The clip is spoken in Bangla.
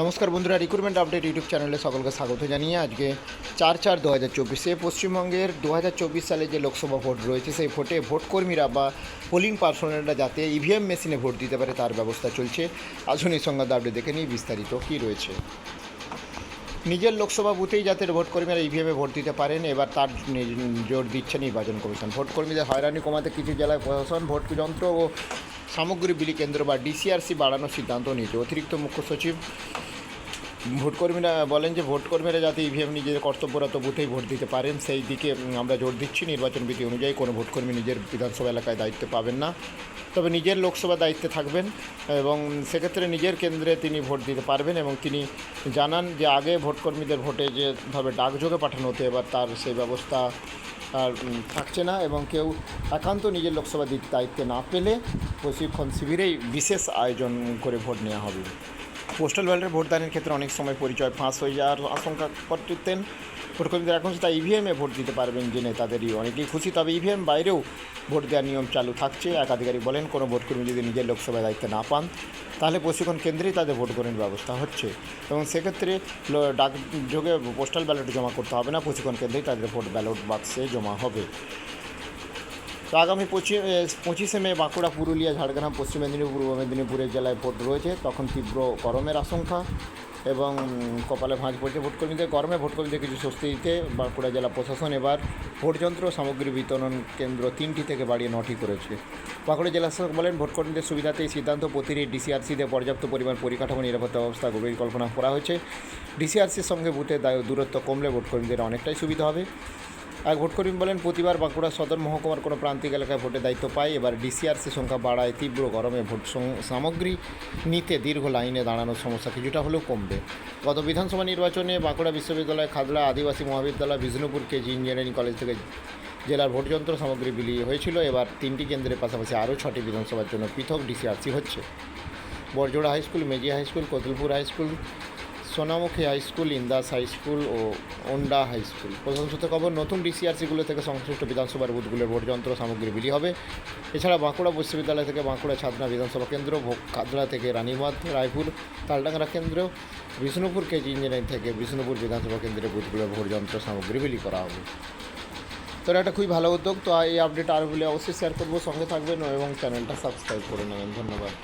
নমস্কার বন্ধুরা রিক্রুটমেন্ট আপডেট ইউটিউব চ্যানেলে সকলকে স্বাগত জানিয়ে আজকে চার চার দু হাজার চব্বিশে পশ্চিমবঙ্গের দু হাজার চব্বিশ সালে যে লোকসভা ভোট রয়েছে, সেই ভোটে ভোটকর্মীরা বা পোলিং পার্সোনালরা যাতে ইভিএম মেশিনে ভোট দিতে পারে, তার ব্যবস্থা চলছে। আসুন এই সংবাদ আপডেট দেখে নিই, বিস্তারিত কী রয়েছে। নিজের লোকসভা বুথেই যাতে ভোটকর্মীরা ইভিএমে ভোট দিতে পারেন, এবার তার জোর দিচ্ছে নির্বাচন কমিশন। ভোটকর্মীদের হয়রানি কমাতে কিছু জেলায় প্রশাসন, ভোট যন্ত্র ও সামগ্রী বিলি কেন্দ্র বা ডিসিআরসি বাড়ানোর সিদ্ধান্ত নিয়েছে। অতিরিক্ত মুখ্য সচিব ভোটকর্মীরা বলেন যে ভোটকর্মীরা যাতে ইভিএম নিজের কর্তব্যরত বুথেই ভোট দিতে পারেন, সেই দিকে আমরা জোর দিচ্ছি। নির্বাচন বিধি অনুযায়ী কোনো ভোটকর্মী নিজের বিধানসভা এলাকায় দায়িত্ব পাবেন না। তবে নিজের লোকসভা দায়িত্বে থাকবেন এবং সেক্ষেত্রে নিজের কেন্দ্রে তিনি ভোট দিতে পারবেন এবং তিনি জানান যে আগে ভোটকর্মীদের ভোটে যেভাবে ডাকযোগে পাঠানো হতো, এবার তার সেই ব্যবস্থা আর থাকছে না এবং কেউ একান্ত নিজের লোকসভা দিক দায়িত্বে না পেলে প্রশিক্ষণ শিবিরেই বিশেষ আয়োজন করে ভোট নেওয়া হবে। পোস্টাল ব্যালটে ভোটদানের ক্ষেত্রে অনেক সময় পরিচয় ফাঁস হয়ে যাওয়ার আশঙ্কা করতেন ভোটকর্মীদের এখন সেটা ইভিএমে ভোট দিতে পারবেন জেনে তাদেরই অনেকেই খুশি, তবে ইভিএম বাইরেও ভোট দেওয়ার নিয়ম চালু থাকছে। এক আধিকারিক বলেন, কোনো ভোটকর্মী যদি নিজের লোকসভায় দায়িত্ব না পান, তাহলে প্রশিক্ষণ কেন্দ্রেই তাদের ভোট গ্রহণের ব্যবস্থা হচ্ছে। এবং সেক্ষেত্রে লো- ডাকযোগে পোস্টাল ব্যালট জমা করতে হবে না, প্রশিক্ষণ কেন্দ্রেই তাদের ভোট ব্যালট বাক্সে জমা হবে। তো আগামী পঁচিশ পঁচিশে মে, বাঁকুড়া, পুরুলিয়া, ঝাড়গ্রাম, পশ্চিম মেদিনীপুর, পূর্ব মেদিনীপুরের জেলায় ভোট রয়েছে। তখন তীব্র গরমের আশঙ্কা। এবং কপালে ভাঁজ পড়ছে। ভোটকর্মীদের গরমে ভোটকর্মীদের কিছু স্বস্তি দিতে বাঁকুড়া জেলা প্রশাসন এবার ভোটযন্ত্র সামগ্রী বিতরণ কেন্দ্র তিনটি থেকে বাড়িয়ে নটি করেছে। বাঁকুড়া জেলা শাসক বলেন, ভোটকর্মীদের সুবিধাতে এই সিদ্ধান্ত প্রতিটি ডিসিআরসিতে পর্যাপ্ত পরিমাণ পরিকাঠামো, নিরাপত্তা ব্যবস্থা পরিকল্পনা করা হয়েছে। ডিসিআরসির সঙ্গে বুথের দূরত্ব কমলে ভোটকর্মীদের অনেকটাই সুবিধা হবে। এক ভোটকর্মী বলেন, প্রতিবার বাঁকুড়া সদর মহকুমার কোনো প্রান্তিক এলাকায় ভোটের দায়িত্ব পায়। এবার ডিসিআরসি সংখ্যা বাড়ায়, তীব্র গরমে ভোট সামগ্রী নিতে দীর্ঘ লাইনে দাঁড়ানোর সমস্যা কিছুটা হলেও কমবে। গত বিধানসভা নির্বাচনে বাঁকুড়া বিশ্ববিদ্যালয় খাদলা আদিবাসী মহাবিদ্যালয় বিষ্ণুপুর কেজি ইঞ্জিনিয়ারিং কলেজ থেকে জেলার ভোটযন্ত্র সামগ্রী বিলি হয়েছিল। এবার তিনটি কেন্দ্রের পাশাপাশি আরও ছটি বিধানসভার জন্য পৃথক ডিসিআরসি হচ্ছে। Barjora high school, Mejia high school Kotulpur high school Sonamukhi high school, Indas high school ও ওন্ডা হাই স্কুল। প্রশাসন সূত্রে খবর, নতুন ডিসিআরসিগুলো থেকে সংশ্লিষ্ট বিধানসভার বুথগুলোর ভোটযন্ত্র সামগ্রী বিলি হবে। এছাড়া বাঁকুড়া বিশ্ববিদ্যালয় থেকে বাঁকুড়া ছাদনা বিধানসভা কেন্দ্র কাদলা থেকে রানীবাঁধ রায়পুর তালডাংরা কেন্দ্র, বিষ্ণুপুর কেজি ইঞ্জিনিয়ারিং থেকে বিষ্ণুপুর বিধানসভা কেন্দ্রের বুথগুলোর ভোটযন্ত্র সামগ্রী বিলি করা হবে। তো এটা খুবই ভালো উদ্যোগ, তো এই আপডেট আরও বলে অবশ্যই শেয়ার করব। সঙ্গে থাকবেন এবং চ্যানেলটা সাবস্ক্রাইব করে নেবেন। ধন্যবাদ।